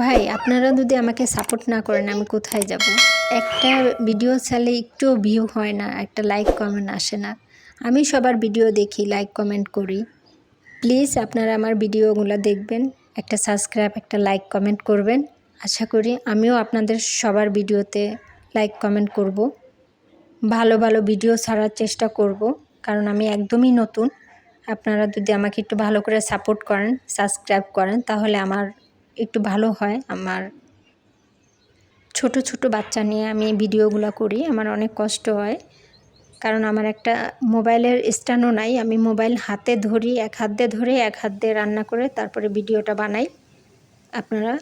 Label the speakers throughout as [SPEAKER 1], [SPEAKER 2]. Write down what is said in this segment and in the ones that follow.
[SPEAKER 1] ভাই, আপনারা যদি আমাকে সাপোর্ট না করেন, আমি কোথায় যাব? একটা ভিডিও ছাড়লে একটুও ভিউ হয় না, একটা লাইক কমেন্ট আসে না। আমি সবার ভিডিও দেখি লাইক কমেন্ট করি। প্লিজ আপনারা আমার ভিডিওগুলো দেখবেন, একটা সাবস্ক্রাইব একটা লাইক কমেন্ট করবেন। আশা করি আমিও আপনাদের সবার ভিডিওতে লাইক কমেন্ট করব। ভালো ভালো ভিডিও ছাড়ার চেষ্টা করব, কারণ আমি একদমই নতুন। আপনারা যদি আমাকে একটু ভালো করে সাপোর্ট করেন সাবস্ক্রাইব করেন, তাহলে আমার একটু ভালো হয়। আমার ছোট ছোট বাচ্চা নিয়ে আমি ভিডিওগুলো করি, আমার অনেক কষ্ট হয়। কারণ আমার একটা মোবাইলের স্ট্যান্ডও নাই, আমি মোবাইল হাতে ধরি, এক হাত দিয়ে ধরে, এক হাত দিয়ে রান্না করে তারপরে ভিডিওটা বানাই। আপনারা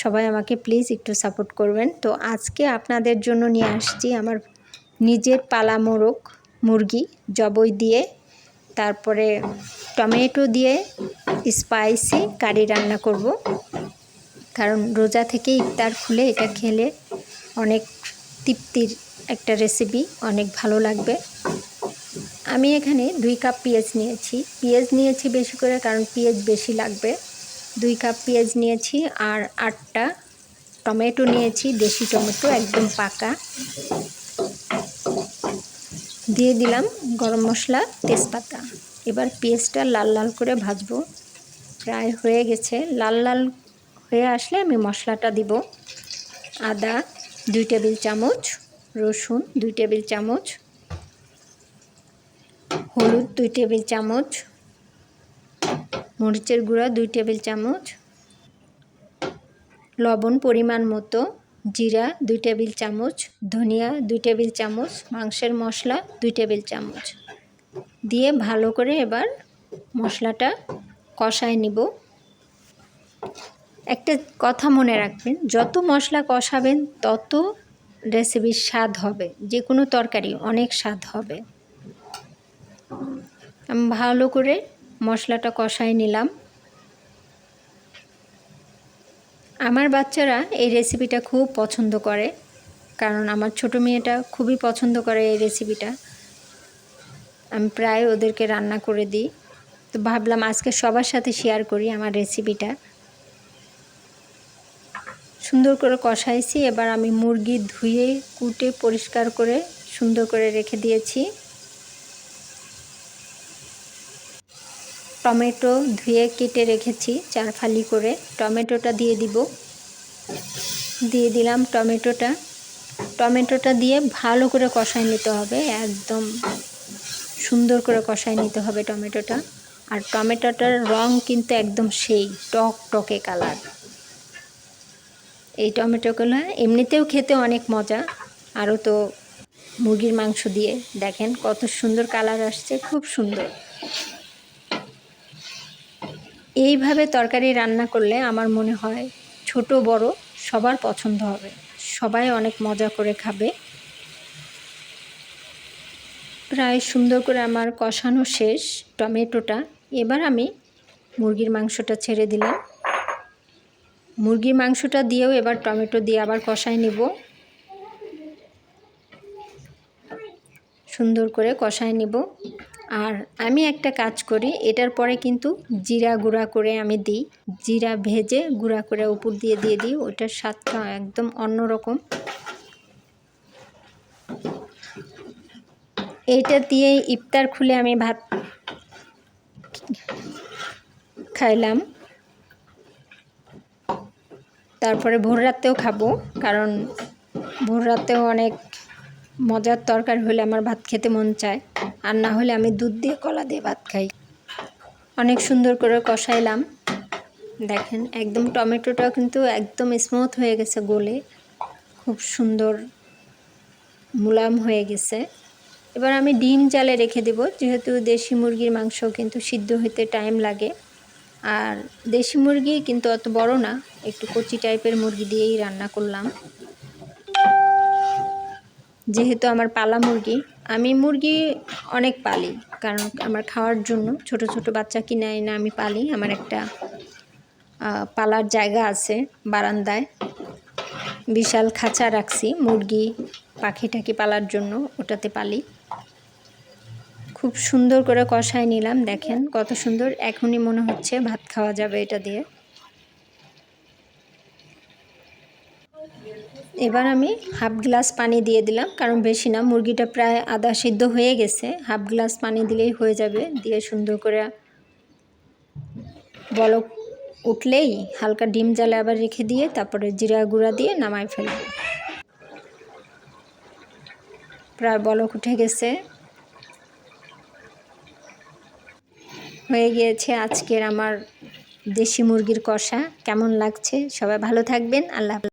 [SPEAKER 1] সবাই আমাকে প্লিজ একটু সাপোর্ট করবেন। তো আজকে আপনাদের জন্য নিয়ে আসছি আমার নিজের পালা মোরগ মুরগি, জবই দিয়ে, তারপরে টমেটো দিয়ে স্পাইসি কারি রান্না করব। কারণ রোজা থেকে ইফতার খুলে এটা খেলে অনেক তৃপ্তির একটা রেসিপি অনেক ভালো লাগবে। আমি এখানে দুই কাপ পেঁয়াজ নিয়েছি। পেঁয়াজ নিয়েছি বেশি করে কারণ পেঁয়াজ বেশি লাগবে। দুই কাপ পেঁয়াজ নিয়েছি আর আটটা টমেটো নিয়েছি, দেশি টমেটো, একদম পাকা। দিয়ে দিলাম গরম মশলা, তেজপাতা। এবার পেঁয়াজটা লাল লাল করে ভাজবো। প্রায় হয়ে গেছে। লাল লাল হয়ে আসলে আমি মশলাটা দিব। আদা দুই টেবিল চামচ, রসুন দুই টেবিল চামচ, হলুদ দুই টেবিল চামচ, মরিচের গুঁড়া দুই টেবিল চামচ, লবণ পরিমাণ মতো, জিরা দুই টেবিল চামচ, ধনিয়া দুই টেবিল চামচ, মাংসের মশলা দুই টেবিল চামচ। দিয়ে ভালো করে এবার মশলাটা কষায় নিব। একটা কথা মনে রাখবেন, যত মশলা কষাবেন, তত রেসিপির স্বাদ হবে যে কোনো তরকারি অনেক স্বাদ হবে। আমি ভালো করে মশলাটা কষায় নিলাম। আমার বাচ্চারা এই রেসিপিটা খুব পছন্দ করে, কারণ আমার ছোট মেয়েটা খুবই পছন্দ করে এই রেসিপিটা আমি প্রায় ওদেরকে রান্না করে দিই। তো ভাবলাম আজকে সবার সাথে শেয়ার করি আমার রেসিপিটা সুন্দর করে কষাইছি। এবার আমি মুরগি ধুয়ে, কুটে, পরিষ্কার করে সুন্দর করে রেখে দিয়েছি। টমেটো ধুয়ে, কেটে রেখেছি চার ফালি করে। টমেটোটা দিয়ে দিব। দিয়ে দিলাম টমেটোটা। টমেটোটা দিয়ে ভালো করে কষায় নিতে হবে। একদম সুন্দর করে কষায় নিতে হবে টমেটোটা। আর টমেটোটার রং কিন্তু একদম সেই টক টকে কালার। এই টমেটোগুলো এমনিতেও খেতে অনেক মজা। আরও তো মুরগির মাংস দিয়ে। দেখেন কত সুন্দর কালার আসছে, খুব সুন্দর। এইভাবে তরকারি রান্না করলে আমার মনে হয় ছোট, বড় সবার পছন্দ হবে। সবাই অনেক মজা করে খাবে। প্রায় সুন্দর করে আমার কষানো শেষ টমেটোটা। এবার আমি মুরগির মাংসটা ছেড়ে দিলাম। মুরগির মাংসটা দিয়েও এবার টমেটো দিয়ে আবার কষায় নিব। সুন্দর করে কষায় নিব। আর আমি একটা কাজ করি, এটার পরে কিন্তু জিরা গুঁড়া করে আমি দিই। জিরা ভেজে গুঁড়া করে উপর দিয়ে দিয়ে দিই, ওটার স্বাদটা একদম অন্যরকম। এইটা দিয়ে ইফতার খুলে আমি ভাত খাইলাম। তারপরে ভোর রাতেও খাব, কারণ ভোর রাতেও অনেক মজার তরকারি হলে আমার ভাত খেতে মন চায়, আর না হলে আমি দুধ দিয়ে, কলা দিয়ে ভাত খাই। অনেক সুন্দর করে কষাইলাম। দেখেন, একদম টমেটোটাও কিন্তু একদম স্মুথ হয়ে গেছে গোলে। খুব সুন্দর মুলাম হয়ে গেছে। এবার আমি ডিম জালে রেখে দেব, যেহেতু দেশি মুরগির মাংস কিন্তু সিদ্ধ হইতে টাইম লাগে। আর দেশি মুরগি কিন্তু অত বড় না, একটু কচি টাইপের মুরগি দিয়েই রান্না করলাম। যেহেতু আমার পালা মুরগি, আমি মুরগি অনেক পালি, কারণ আমার খাওয়ার জন্য ছোট ছোট বাচ্চা কিনে এনে আমি পালি। আমার একটা পালার জায়গা আছে বারান্দায়। বিশাল খাঁচা রাখছি মুরগি পাখি টাকি পালার জন্য, ওটাতে পালি। খুব সুন্দর করে কষায় নিলাম, দেখেন কত সুন্দর। এখনই মনে হচ্ছে ভাত খাওয়া যাবে এটা দিয়ে। এবার আমি হাফ গ্লাস পানি দিয়ে দিলাম, কারণ বেশি না, মুরগিটা প্রায় আধা সিদ্ধ হয়ে গেছে। হাফ গ্লাস পানি দিলেই হয়ে যাবে, দিয়ে সুন্দর করে বলক উঠলেই হালকা ডিম জালে আবার রেখে দিয়ে তারপরে জিরা গুঁড়া দিয়ে নামাই ফেলব। প্রায় বলক উঠে গেছে। হয়ে গিয়েছে আজকের আমার দেশি মুরগির কষা। কেমন লাগছে? সবাই ভালো থাকবেন। আল্লাহ